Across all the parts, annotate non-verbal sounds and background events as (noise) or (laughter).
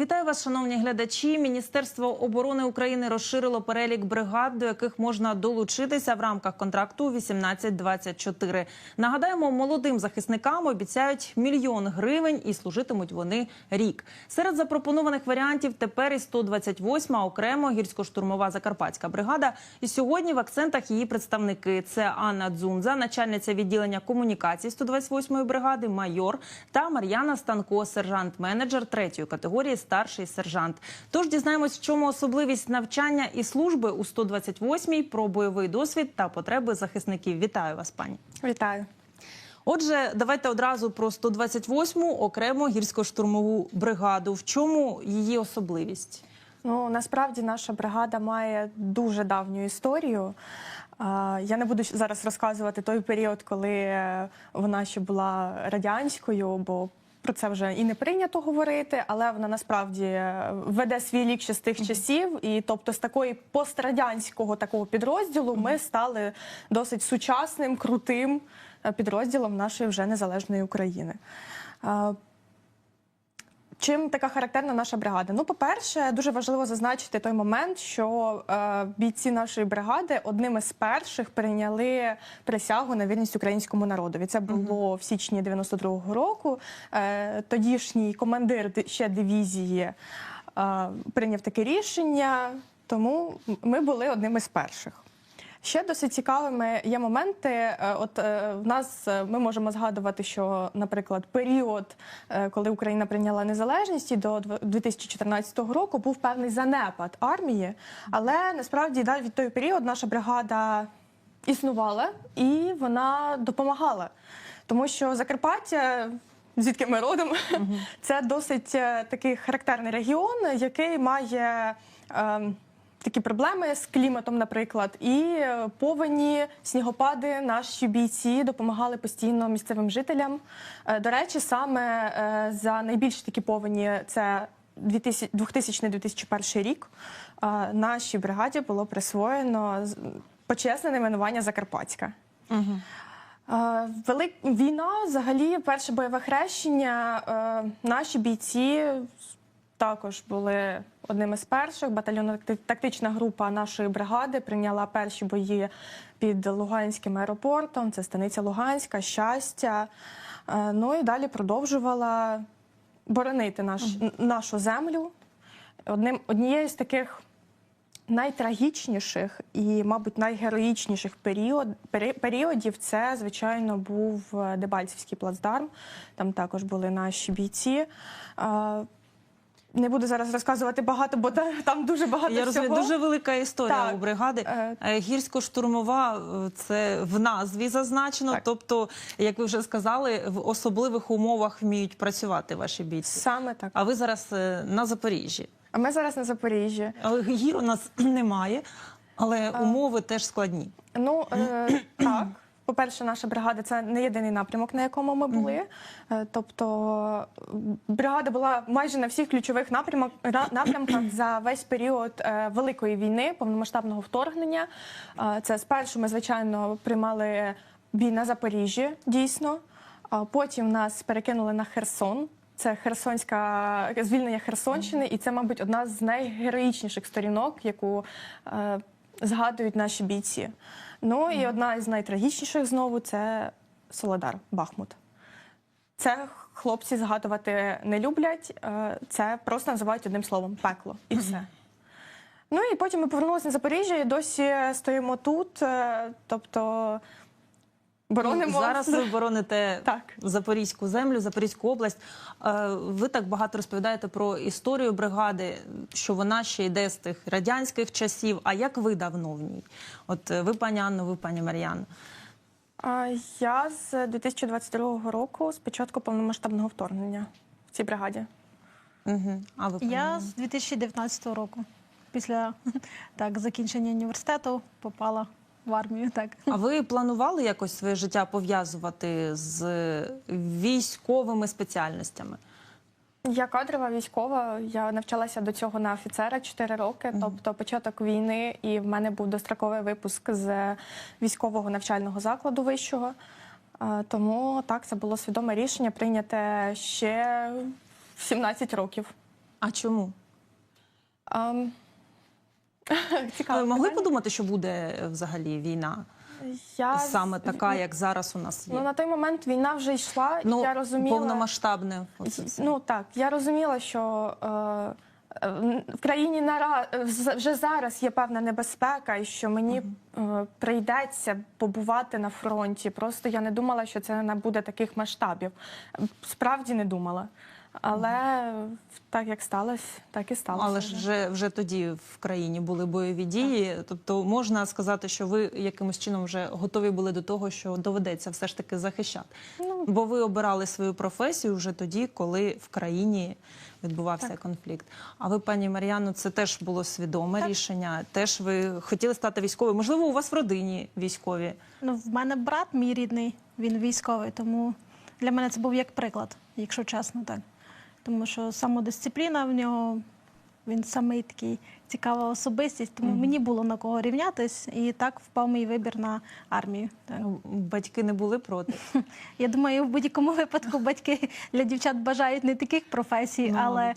Вітаю вас, шановні глядачі. Міністерство оборони України розширило перелік бригад, до яких можна долучитися в рамках контракту 1824. Нагадаємо, молодим захисникам обіцяють мільйон гривень і служитимуть вони рік. Серед запропонованих варіантів тепер і 128-ма окремо гірсько-штурмова закарпатська бригада. І сьогодні в акцентах її представники це Анна Дзунза, начальниця відділення комунікацій 128-ї бригади, майор та Мар'яна Станко, сержант-менеджер третьої категорії, старший сержант. Тож дізнаємось, в чому особливість навчання і служби у 128-й, про бойовий досвід та потреби захисників. Вітаю вас, пані. Вітаю. Отже, давайте одразу про 128-му окремо гірсько-штурмову бригаду. В чому її особливість? Ну насправді наша бригада має дуже давню історію. Я не буду зараз розказувати той період, коли е, вона ще була радянською, бо про це вже і не прийнято говорити, але вона насправді е, веде свій лік ще з тих часів. І тобто, з такої пострадянського такого підрозділу ми стали досить сучасним, крутим е, підрозділом нашої вже незалежної України. Чим така характерна наша бригада? Ну, по-перше, дуже важливо зазначити той момент, що е, бійці нашої бригади одними з перших прийняли присягу на вірність українському народові. Це було в січні 92-го року. Е, тодішній командир ще дивізії е, прийняв таке рішення, тому ми були одними з перших. Ще досить цікавими є моменти. Е, От е, в нас е, ми можемо згадувати, що, наприклад, період, е, коли Україна прийняла незалежність, і до 2014 року був певний занепад армії, але насправді да, від той період наша бригада існувала і вона допомагала, тому що Закарпаття. Звідки ми родом? (laughs) Це досить е, такий характерний регіон, який має ем, такі проблеми з кліматом, наприклад, і е, повені, снігопади. Наші бійці допомагали постійно місцевим жителям. Е, До речі, саме е, за найбільші такі повені це 2000 2000-2001 рік. Нашій бригаді було присвоєно почесне найменування Закарпатська. Е, Велик війна, взагалі, перше бойове хрещення. Наші бійці також були одними з перших. Батальйонно-тактична група нашої бригади прийняла перші бої під Луганським аеропортом. Це станиця Луганська, щастя. Е, Ну і далі продовжувала боронити наш, нашу землю. Одним однією з таких найтрагічніших і, мабуть, найгероїчніших період, пері- періодів це, звичайно, був е, Дебальцівський плацдарм. Там також були наші бійці. Не буду зараз розказувати багато, бо та- там дуже багато Я всього. розумію, дуже велика історія Так. у бригади. Е. Е, Гірсько-штурмова е, це в назві зазначено. Так. Тобто, як ви вже сказали, в особливих умовах вміють працювати ваші бійці. Саме так. А ви зараз на Запоріжжі. А ми зараз на Запоріжжі. Але гір у нас (clears throat) немає, але умови теж складні. Ну е, (clears throat) так. По-перше, наша бригада це не єдиний напрямок, на якому ми були. Е, Тобто бригада була майже на всіх ключових напрямок, напрямках за весь період е, великої війни, повномасштабного вторгнення. Е, Це спершу ми, звичайно, приймали бій на Запоріжжі, дійсно. Потім нас перекинули на Херсон. Це Херсонська звільнення Херсонщини, і це, мабуть, одна з найгероїчніших сторінок, яку е, згадують наші бійці. Ну і одна із найтрагічніших знову це Солодар, Бахмут. Це хлопці згадувати не люблять. е, Це просто називають одним словом пекло і все. Ну і потім ми повернулися на Запоріжжя і досі стоїмо тут. е, Тобто боронимо Зараз ви бороните Так. Запорізьку землю, Запорізьку область. Е, Ви так багато розповідаєте про історію бригади, що вона ще йде з тих радянських часів. А як ви давно в ній? От е, ви, пані Анно, ви, пані Мар'яно. Я з 2022 року, з початку повномасштабного вторгнення в цій бригаді. Угу. А ви пані Я з 2019 року, після (laughs) так, закінчення університету, попала в армію. Так. А ви планували якось своє життя пов'язувати з військовими спеціальностями? Я кадрова військова. Я навчалася до цього на офіцера 4 роки, тобто початок війни, і в мене був достроковий випуск з військового навчального закладу вищого. Е, Тому так, це було свідоме рішення прийняте ще в 17 років. А чому? Ем, (laughs) Цікаво. Ви могли подумати, що буде е, взагалі війна Я саме така, як зараз у нас є? Ну, на той момент війна вже йшла, Ну, і я розуміла. повномасштабне. Ну так, я розуміла, що е, е, в країні нара вже зараз є певна небезпека, і що мені е, прийдеться побувати на фронті. Просто я не думала, що це не буде таких масштабів. Справді не думала. Але так як сталося, так і сталося. Але ж вже, вже тоді в країні були бойові дії. Тобто можна сказати, що ви якимось чином вже готові були до того, що доведеться все ж таки захищати. Ну. Бо ви обирали свою професію вже тоді, коли в країні відбувався конфлікт. А ви, пані Мар'яно, це теж було свідоме рішення. Теж ви хотіли стати військовою. Можливо, у вас в родині військові. Ну, в мене брат, мій рідний, він військовий, тому для мене це був як приклад, якщо чесно, так. Тому що самодисципліна в нього, він самий такий цікава особистість, тому мені було на кого рівнятись, і так впав мій вибір на армію. Так. Ну, Батьки не були проти. (laughs) Я думаю, в будь-якому випадку батьки для дівчат бажають не таких професій, Ну, але.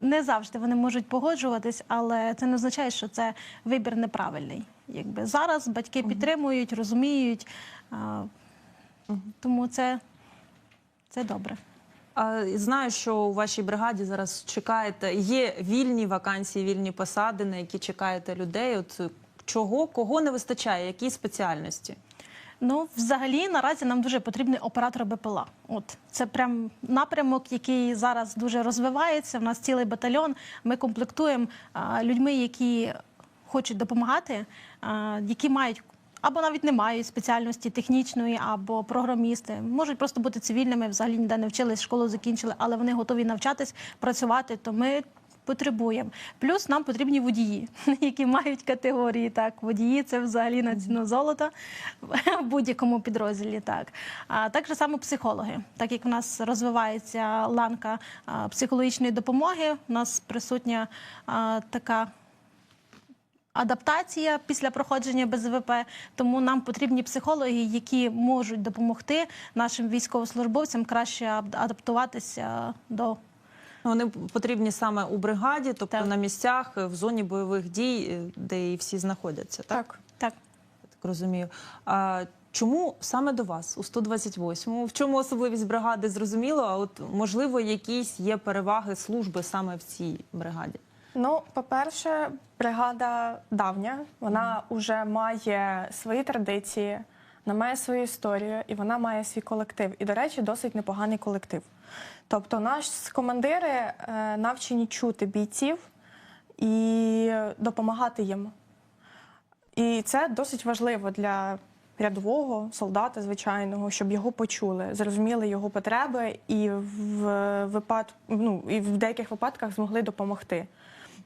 Не завжди вони можуть погоджуватись, але це не означає, що це вибір неправильний. Якби зараз батьки підтримують, розуміють, а, тому це, це добре. А знаю, що у вашій бригаді зараз чекаєте. Є вільні вакансії, вільні посади, на які чекаєте людей. От чого, кого не вистачає, які спеціальності? Ну, взагалі, наразі нам дуже потрібний оператор БПЛА. От це прям напрямок, який зараз дуже розвивається. У нас цілий батальйон. Ми комплектуємо а, людьми, які хочуть допомагати, а, які мають. Або навіть не мають спеціальності технічної або програмісти, можуть просто бути цивільними, взагалі ніде не вчились, школу закінчили, але вони готові навчатись, працювати. То ми потребуємо. Плюс нам потрібні водії, (laughs) які мають категорії. Так, водії це взагалі на ціну золота в будь-якому підрозділі. Так а так же само психологи. Так як в нас розвивається ланка психологічної допомоги, у нас присутня така. Адаптація після проходження БЗВП, тому нам потрібні психологи, які можуть допомогти нашим військовослужбовцям краще адаптуватися до Вони потрібні саме у бригаді, тобто Так. на місцях, в зоні бойових дій, е, де і всі знаходяться. Так, так. так. Я так розумію. А чому саме до вас у 128-му? В чому особливість бригади? Зрозуміло, а от можливо, якісь є переваги служби саме в цій бригаді. Ну, по-перше, бригада давня, вона вже має свої традиції, вона має свою історію і вона має свій колектив. І, до речі, досить непоганий колектив. Тобто, наші командири е, навчені чути бійців і допомагати їм. І це досить важливо для рядового солдата, звичайного, щоб його почули, зрозуміли його потреби і в випад... ну, і в деяких випадках змогли допомогти.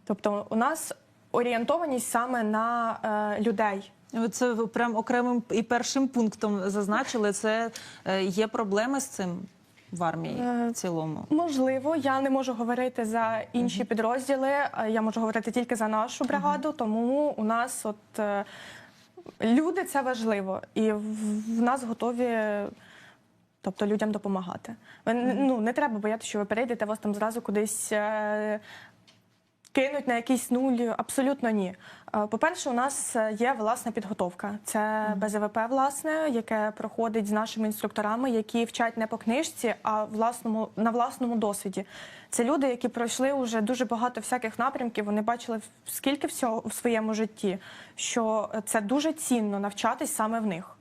Тобто, у нас орієнтованість саме на е, людей. Це прям окремим і першим пунктом зазначили. Це е, є проблеми з цим в армії Е, в цілому. Можливо, я не можу говорити за інші підрозділи. е, Я можу говорити тільки за нашу бригаду, тому у нас от люди це важливо, і в, нас готові. Тобто людям допомагати. Ви, не- ну, не треба боятися, що ви перейдете, вас там зразу кудись кинуть на якийсь нуль. Абсолютно ні. Е, По-перше, у нас е, є власна підготовка. Це БЗВП, власне, яке проходить з нашими інструкторами, які вчать не по книжці, а власному на власному досвіді. Це люди, які пройшли вже дуже багато всяких напрямків. Вони бачили скільки всього в своєму житті, що це дуже цінно навчатись саме в них.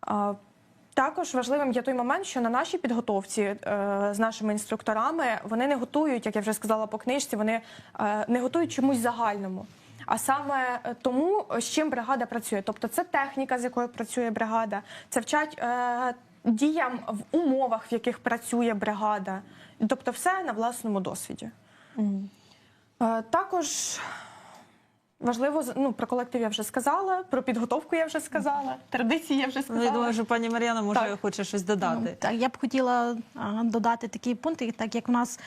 А, Також важливим є той момент, що на нашій підготовці е, з нашими інструкторами вони не готують, як я вже сказала по книжці, вони е, не готують чомусь загальному. А саме е, тому, з чим бригада працює. Тобто це техніка, з якою працює бригада, це вчать е, діям в умовах, в яких працює бригада. Тобто все на власному досвіді. Е, Також Важливо ну, про колектив я вже сказала, про підготовку я вже сказала, традиції я вже Ну, сказала. я думаю, що пані Мар'яна може Так. хоче щось Ну, додати. так, я б хотіла а, додати такий пункт, і так як в нас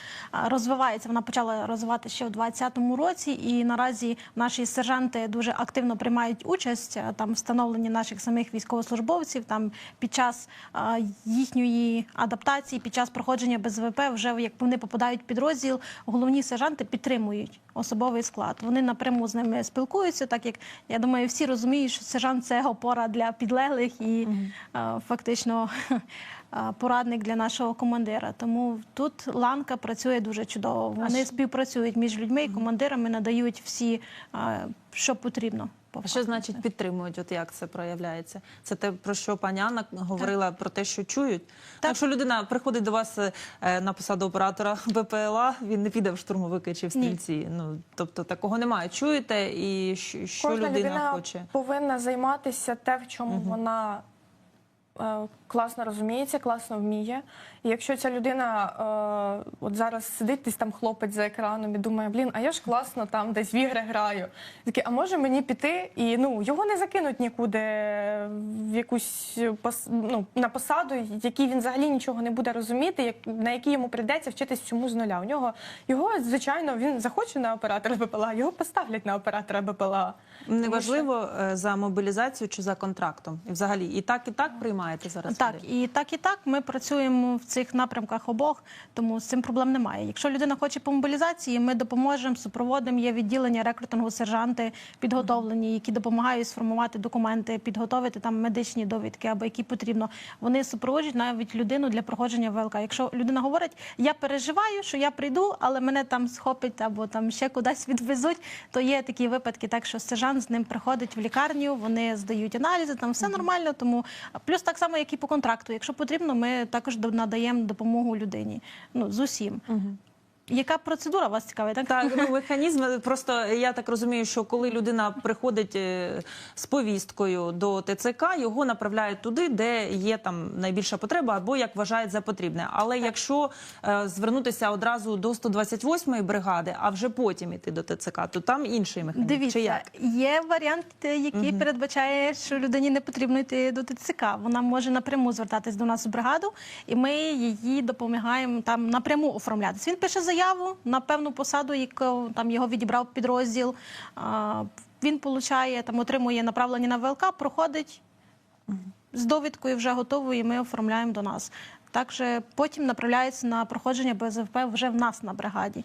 розвивається, вона почала розвивати ще у 2020 році, і наразі наші сержанти дуже активно приймають участь там в встановленні наших самих військовослужбовців. Там під час а, їхньої адаптації, під час проходження БЗВП, вже як вони попадають в підрозділ, головні сержанти підтримують особовий склад. Вони напряму з ними спілкуються, так як я думаю, всі розуміють, що сержант це опора для підлеглих і а, фактично а, порадник для нашого командира. Тому тут ланка працює дуже чудово. Вони співпрацюють між людьми і командирами, надають всі, що потрібно. по А що значить підтримують? От як це проявляється? Це те, про що пані Анна говорила про те, що чують. Так. Якщо людина приходить до вас е, на посаду оператора (laughs) БПЛА, він не піде в штурмовики чи в стрільці. Ну тобто такого немає. Чуєте, і що, що Кожна людина, людина хоче? повинна займатися те, в чому вона е, класно розуміється, класно вміє. І якщо ця людина е, от зараз сидить десь там хлопець за екраном і думає, блін, а я ж класно там десь в ігри граю. Такий, а може мені піти і ну його не закинуть нікуди в якусь пос, ну, на посаду, якій він взагалі нічого не буде розуміти, як на якій йому прийдеться вчитись всьому з нуля. У нього його, звичайно, він захоче на оператора БПЛА, його поставлять на оператора БПЛА. Неважливо е, за мобілізацію чи за контрактом. І взагалі і так, і так приймаєте зараз. Так, і так, і так ми працюємо в цих напрямках обох, тому з цим проблем немає. Якщо людина хоче по мобілізації, ми допоможемо, супроводимо. Є відділення рекрутингу, сержанти підготовлені, які допомагають сформувати документи, підготовити там медичні довідки або які потрібно. Вони супроводжують навіть людину для проходження ВЛК. Якщо людина говорить, я переживаю, що я прийду, але мене там схопить або там ще кудись відвезуть, то є такі випадки, так що сержант з ним приходить в лікарню, вони здають аналізи, там все нормально. Тому плюс так само, як і по контракту. Якщо потрібно, ми також надаємо допомогу людині. Ну з усім. Яка процедура вас цікавить? Так Так, ну механізм. Просто я так розумію, що коли людина приходить е, з повісткою до ТЦК, його направляють туди, де є там найбільша потреба, або як вважають за потрібне. Але якщо е, звернутися одразу до 128-ї бригади, а вже потім іти до ТЦК, то там інший механізм. Дивіться, Чи як? є варіант, який передбачає, що людині не потрібно йти до ТЦК. Вона може напряму звертатись до нас в бригаду, і ми її допомагаємо там напряму оформлятися. Він пише заяву на певну посаду, яку там його відібрав підрозділ. Він получає там, отримує направлення на ВЛК, проходить з довідкою вже готовою, і ми оформляємо до нас. Також потім направляються на проходження БЗВП вже в нас на бригаді.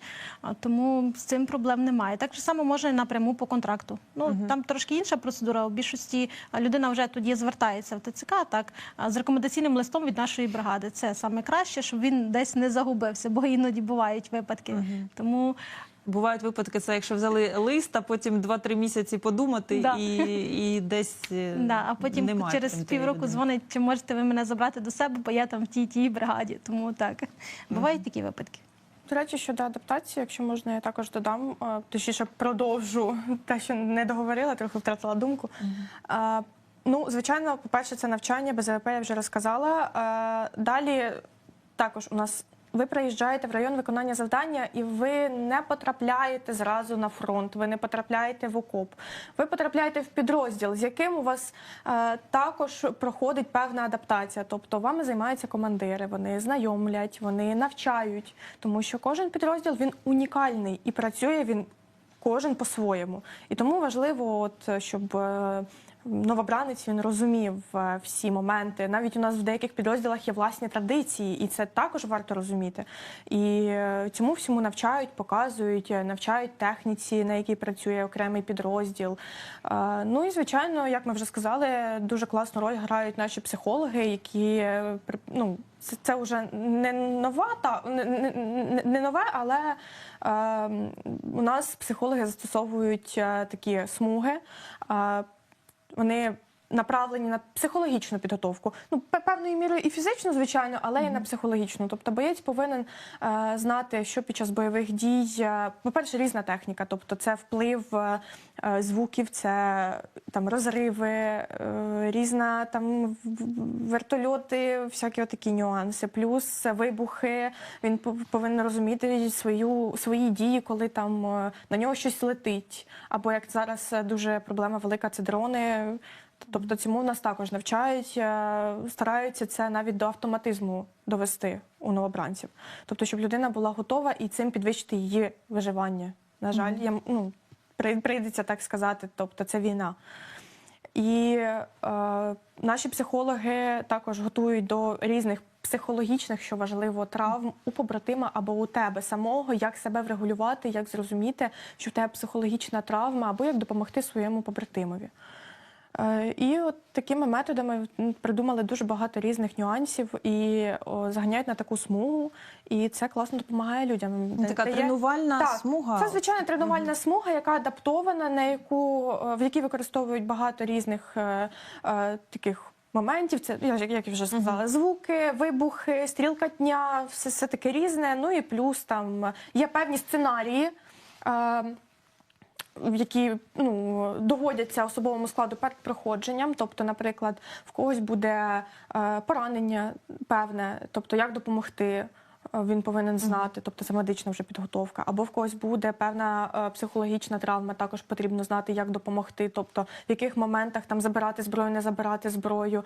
Тому з цим проблем немає. Так само само і напряму по контракту. Ну там трошки інша процедура. У більшості людина вже тоді звертається в ТЦК, так з рекомендаційним листом від нашої бригади. Це саме краще, щоб він десь не загубився, бо іноді бувають випадки. Тому Бувають випадки, це якщо взяли лист, а потім 2-3 місяці подумати Да. і, і десь е, Да, а потім немає через півроку дзвонить, чи можете ви мене забрати до себе, бо я там в тій тій бригаді. Тому так бувають такі випадки. До речі, щодо адаптації, якщо можна, я також додам, е, точніше продовжу (laughs) те, що не договорила, трохи втратила думку. Е, Ну, звичайно, по-перше, це навчання, БЗВП я вже розказала. Далі також у нас. Ви приїжджаєте в район виконання завдання, і ви не потрапляєте зразу на фронт, ви не потрапляєте в окоп. Ви потрапляєте в підрозділ, з яким у вас е, також проходить певна адаптація. Тобто вами займаються командири, вони знайомлять, вони навчають, тому що кожен підрозділ він унікальний і працює він кожен по-своєму. І тому важливо, от щоб. е, Новобранець він розумів е, всі моменти. Навіть у нас в деяких підрозділах є власні традиції, і це також варто розуміти. І е, цьому всьому навчають, показують, е, навчають техніці, на якій працює окремий підрозділ. Ну і звичайно, як ми вже сказали, дуже класну роль грають наші психологи, які ну, це, це вже не нова та не, не- не нове, але е, у нас психологи застосовують е, такі смуги. Е, вони направлені на психологічну підготовку. Ну, певною мірою і фізичну, звичайно, але і на психологічну. Тобто боєць повинен е, знати, що під час бойових дій, е, по-перше, різна техніка, тобто це вплив е, е, звуків, це там розриви, е, різна там вертольоти, всякі такі нюанси. Плюс вибухи. Він повинен розуміти свою свої дії, коли там е, на нього щось летить. Або як зараз е, дуже проблема велика, це дрони. Тобто цьому нас також навчають, е, стараються це навіть до автоматизму довести у новобранців. Тобто, щоб людина була готова і цим підвищити її виживання. На жаль, я, ну, прийдеться так сказати, тобто це війна. І е, наші психологи також готують до різних психологічних, що важливо, травм у побратима або у тебе самого, як себе врегулювати, як зрозуміти, що в тебе психологічна травма, або як допомогти своєму побратимові. Е, І от такими методами придумали дуже багато різних нюансів і о, заганяють на таку смугу, і це класно допомагає людям. Ну, Така Дає- тренувальна так, смуга. Це звичайна тренувальна смуга, яка адаптована, на яку в якій використовують багато різних е, е, таких. Моментів, це як я вже сказала, звуки, вибухи, стрілкатня, все, все таке різне. Ну і плюс там є певні сценарії, е, які ну, доводяться особовому складу перед проходженням. Тобто, наприклад, в когось буде е, поранення певне, тобто як допомогти. е, Він повинен знати, тобто це медична вже підготовка, або в когось буде певна е, психологічна травма. Також потрібно знати, як допомогти, тобто в яких моментах там забирати зброю, не забирати зброю.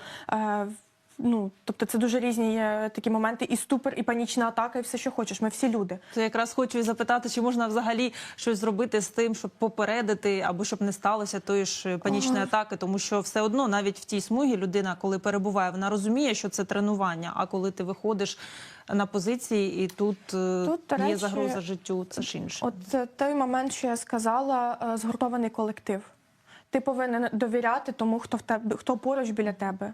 Ну тобто, це дуже різні є такі моменти, і ступор, і панічна атака, і все, що хочеш. Ми всі люди. То якраз хочу і запитати, чи можна взагалі щось зробити з тим, щоб попередити або щоб не сталося тої ж панічної атаки, тому що все одно навіть в тій смугі людина, коли перебуває, вона розуміє, що це тренування. А коли ти виходиш на позиції, і тут, е, Тут, є речі, загроза життю, це ж інше. От е, той момент, що я сказала, е, згуртований колектив. Ти повинен довіряти тому, хто в тебе, хто поруч біля тебе.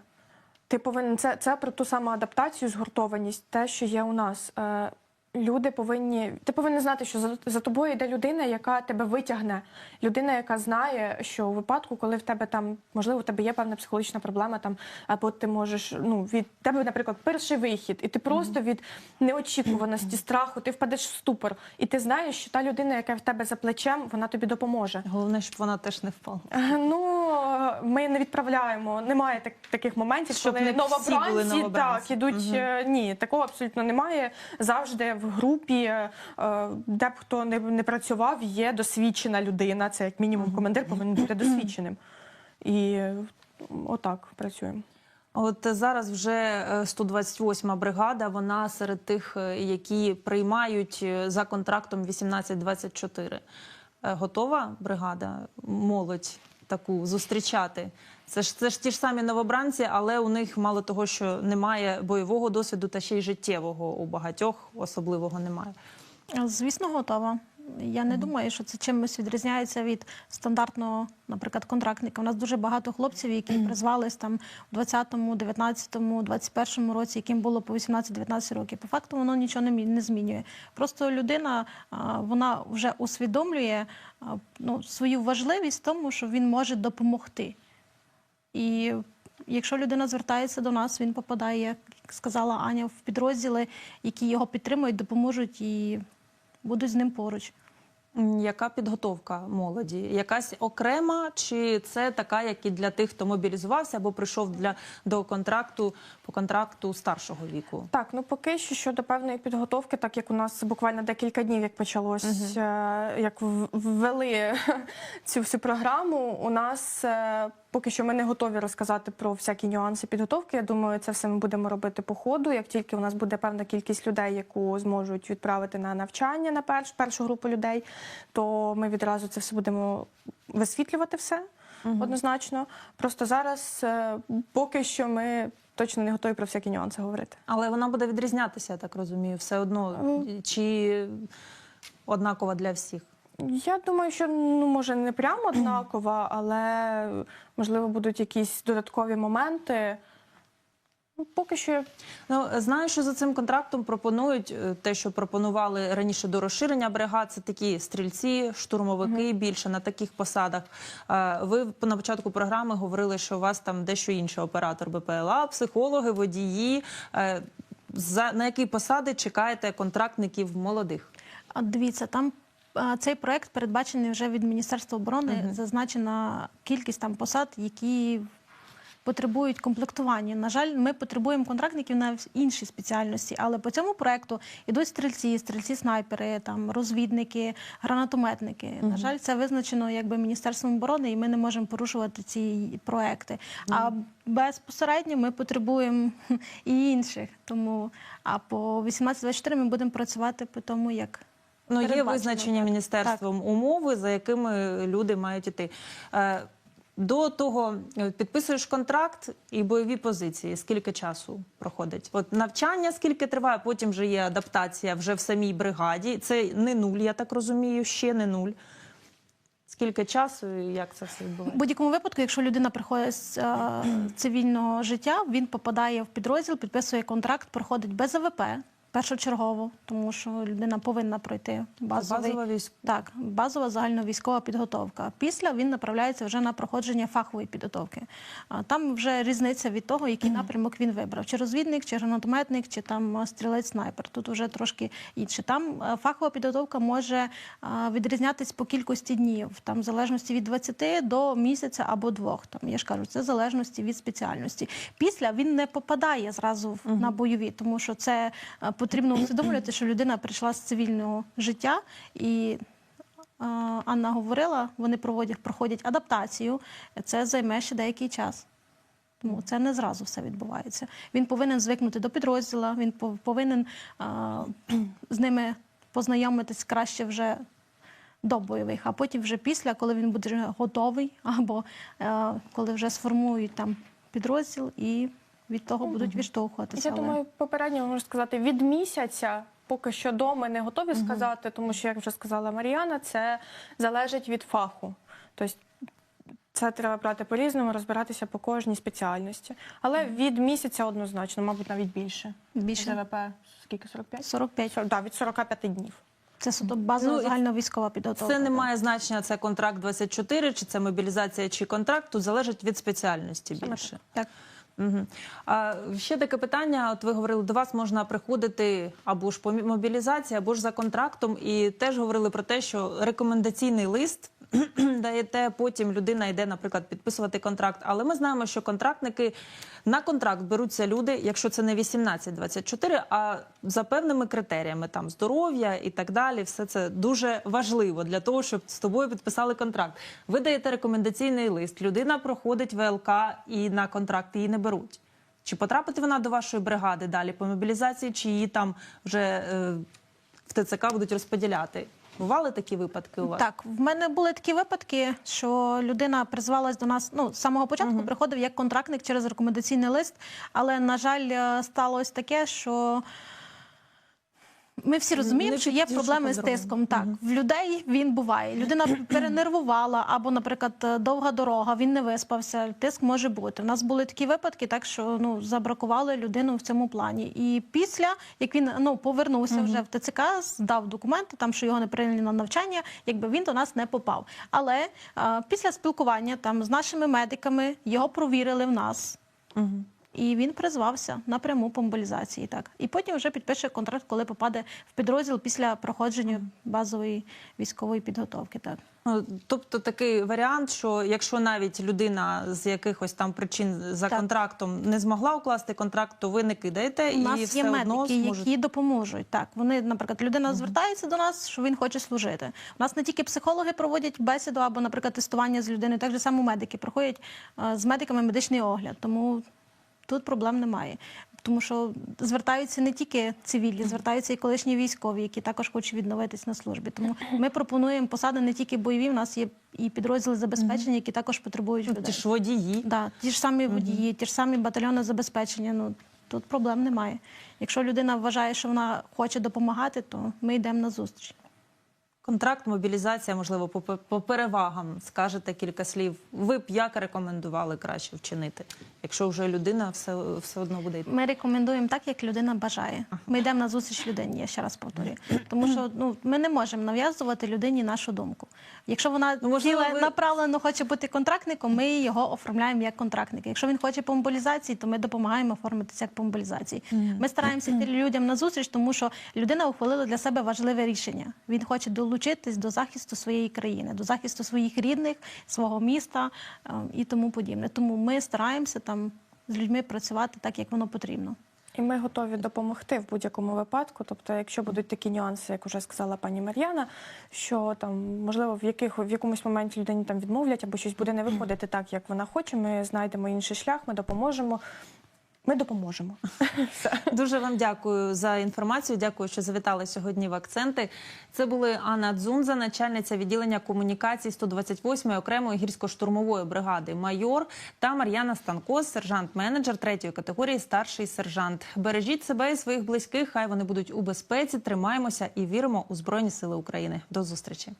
Ти повинен це, це про ту саму адаптацію, згуртованість, те, що є у нас. Е, Люди повинні, ти повинен знати, що за, за тобою йде людина, яка тебе витягне. Людина, яка знає, що у випадку, коли в тебе там, можливо, у тебе є певна психологічна проблема, там або ти можеш, ну від тебе, наприклад, перший вихід, і ти просто від неочікуваності, страху, ти впадеш в ступор, і ти знаєш, що та людина, яка в тебе за плечем, вона тобі допоможе. Головне, щоб вона теж не впала. Е, Ну ми не відправляємо. Немає так, таких моментів, Щоб коли не всі були новобранці, новобранці. так ідуть. е, Ні, такого абсолютно немає. Завжди в групі, е, де б хто не, не працював, є досвідчена людина. Це як мінімум командир повинен бути (clears throat) досвідченим. І е, отак працюємо. От зараз вже е, 128-ма бригада. Вона серед тих, е, які приймають е, за контрактом 18-24. Е, Готова бригада, молодь таку зустрічати. Це ж це ж ті ж самі новобранці, але у них мало того, що немає бойового досвіду, та ще й життєвого у багатьох особливого немає. Звісно, готова. Я не думаю, що це чимось відрізняється від стандартного, наприклад, контрактника. У нас дуже багато хлопців, які призвались там у 20-му, 19-му, 21-му році, яким було по 18-19 років. По факту воно нічого не, мі- не змінює. Просто людина вона вже усвідомлює ну, свою важливість в тому, що він може допомогти. І якщо людина звертається до нас, він попадає, як сказала Аня, в підрозділи, які його підтримують, допоможуть і будуть з ним поруч. Яка підготовка молоді? Якась окрема, чи це така, як і для тих, хто мобілізувався або прийшов для до контракту по контракту старшого віку? Так, ну поки що щодо певної підготовки, так як у нас буквально декілька днів, як почалось, угу. як ввели (laughs) цю всю програму, у нас е, поки що ми не готові розказати про всякі нюанси підготовки. Я думаю, це все ми будемо робити по ходу. Як тільки у нас буде певна кількість людей, яку зможуть відправити на навчання на перш, першу групу людей, то ми відразу це все будемо висвітлювати все однозначно. Просто зараз е, поки що ми точно не готові про всякі нюанси говорити. Але вона буде відрізнятися, я так розумію, все одно чи однакова для всіх. Я думаю, що ну може не прямо однакова, але можливо будуть якісь додаткові моменти. Ну, Поки що Ну, знаю, що за цим контрактом пропонують е, те, що пропонували раніше до розширення бригад. Це такі стрільці, штурмовики більше на таких посадах. Е, Ви на початку програми говорили, що у вас там дещо інший оператор БПЛА, психологи, водії. Е, За на які посади чекаєте контрактників молодих? А дивіться, там цей проект передбачений вже від Міністерства оборони. Зазначена кількість там посад, які потребують комплектування. На жаль, ми потребуємо контрактників на інші спеціальності, але по цьому проекту йдуть стрільці, стрільці-снайпери, там розвідники, гранатометники. На жаль, це визначено якби Міністерством оборони, і ми не можемо порушувати ці проекти. А безпосередньо ми потребуємо (laughs) і інших. Тому а по 18-24 ми будемо працювати по тому, як Ну, є Передбачено, визначені так. міністерством умови, за якими люди мають іти. Е, До того е, підписуєш контракт і бойові позиції. Скільки часу проходить? От навчання скільки триває, потім вже є адаптація вже в самій бригаді. Це не нуль, я так розумію, ще не нуль. Скільки часу і як це все В відбувається? будь-якому випадку, якщо людина приходить з е, цивільного життя, він попадає в підрозділ, підписує контракт, проходить без АВП першочергово, тому що людина повинна пройти базовий Базова військ. так, базова загальновійськова підготовка. Після він направляється вже на проходження фахової підготовки. А Там вже різниця від того, який напрямок він вибрав: чи розвідник, чи гранатометник, чи там стрілець-снайпер. Тут вже трошки інше. Там фахова підготовка може відрізнятись по кількості днів, там в залежності від 20 до місяця або двох. Там я ж кажу, це в залежності від спеціальності. Після він не попадає зразу на бойові, тому що це потрібно усвідомлювати, що людина прийшла з цивільного життя і. Анна говорила, вони проводять, проходять адаптацію. Це займе ще деякий час. Тому це не зразу все відбувається. Він повинен звикнути до підрозділа, він повинен а, з ними познайомитись краще вже до бойових, а потім вже після, коли він буде готовий, або е, коли вже сформують там підрозділ і від того будуть відштовхуватися. Я Але- думаю, попередньо можу сказати від місяця. Поки що до ми не готові сказати, тому що, як вже сказала Мар'яна, це залежить від фаху. Тобто це треба брати по-різному, розбиратися по кожній спеціальності. Але від місяця однозначно, мабуть, навіть більше. Більше. ЗВП скільки? 45? 45. Так, да, від 45 днів. Це суто базова Ну, загальна військова підготовка. Це не має значення, це контракт 24, чи це мобілізація, чи контракт. Тут залежить від спеціальності більше. Так. А ще таке питання. От ви говорили, до вас можна приходити або ж по мобілізації, або ж за контрактом, і теж говорили про те, що рекомендаційний лист (clears throat) даєте, потім людина йде, наприклад, підписувати контракт. Але ми знаємо, що контрактники на контракт беруться люди, якщо це не 18-24, а за певними критеріями, там здоров'я і так далі. Все це дуже важливо для того, щоб з тобою підписали контракт. Ви даєте рекомендаційний лист. Людина проходить ВЛК і на контракт її не беруть. Чи потрапить вона до вашої бригади далі по мобілізації, чи її там вже е, в ТЦК будуть розподіляти? Бували такі випадки у вас? Так, в мене були такі випадки, що людина призвалась до нас. Ну, з самого початку приходив як контрактник через рекомендаційний лист, але на жаль, е, сталося таке, що. Ми всі розуміємо, що є проблеми з тиском. Так, в людей він буває. Людина перенервувала, або, наприклад, е, довга дорога, він не виспався. Тиск може бути. У нас були такі випадки, так що ну забракували людину в цьому плані. І після як він ну повернувся вже в ТЦК, здав документи, там що його не прийняли на навчання, якби він до нас не попав. Але е, після спілкування там з нашими медиками його провірили в нас. Угу. І він призвався напряму по мобілізації. Так і потім вже підпише контракт, коли попаде в підрозділ після проходження базової військової підготовки. Так Ну, тобто такий варіант, що якщо навіть людина з якихось там причин за Так. контрактом не змогла укласти контракт, то ви не кидаєте у і нас все є одно медики, зможуть. які допоможуть. Так вони, наприклад, людина звертається до нас, що він хоче служити. У нас не тільки психологи проводять бесіду або, наприклад, тестування з людиною, так же само медики проходять е, з медиками медичний огляд. Тому тут проблем немає. Тому що звертаються не тільки цивільні, звертаються і колишні військові, які також хочуть відновитись на службі. Тому ми пропонуємо посади не тільки бойові, в нас є і підрозділи забезпечення, які також потребують Ну, людей. Ті ж водії. Да, ті ж самі водії, ті ж самі батальйони забезпечення. Ну тут проблем немає. Якщо людина вважає, що вона хоче допомагати, то ми йдемо на зустріч. Контракт, мобілізація, можливо, по, по перевагам скажете кілька слів. Ви б як рекомендували краще вчинити, якщо вже людина все, все одно буде йти? Ми рекомендуємо так, як людина бажає. Ми йдемо на зустріч людині, я ще раз повторюю. Тому що ну, ми не можемо нав'язувати людині нашу думку. Якщо вона Ну, можливо, ви- направлено хоче бути контрактником, ми його оформляємо як контрактника. Якщо він хоче по мобілізації, то ми допомагаємо оформитися як по мобілізації. Ми стараємося йти людям на зустріч, тому що людина ухвалила для себе важливе рішення. Він хоче долучитись до захисту своєї країни, до захисту своїх рідних, свого міста е, і тому подібне. Тому ми стараємося там з людьми працювати так, як воно потрібно. І ми готові допомогти в будь-якому випадку. Тобто, якщо будуть такі нюанси, як вже сказала пані Мар'яна, що там можливо в яких в якомусь моменті людині там відмовлять або щось буде не виходити так, як вона хоче. Ми знайдемо інший шлях, ми допоможемо. Ми допоможемо. (laughs) Дуже вам дякую за інформацію. Дякую, що завітали сьогодні в акценти. Це були Анна Дзунза, начальниця відділення комунікацій 128-ї окремої гірсько-штурмової бригади майор та Мар'яна Станко, сержант-менеджер третьої категорії, старший сержант. Бережіть себе і своїх близьких. Хай вони будуть у безпеці. Тримаємося і віримо у Збройні Сили України. До зустрічі.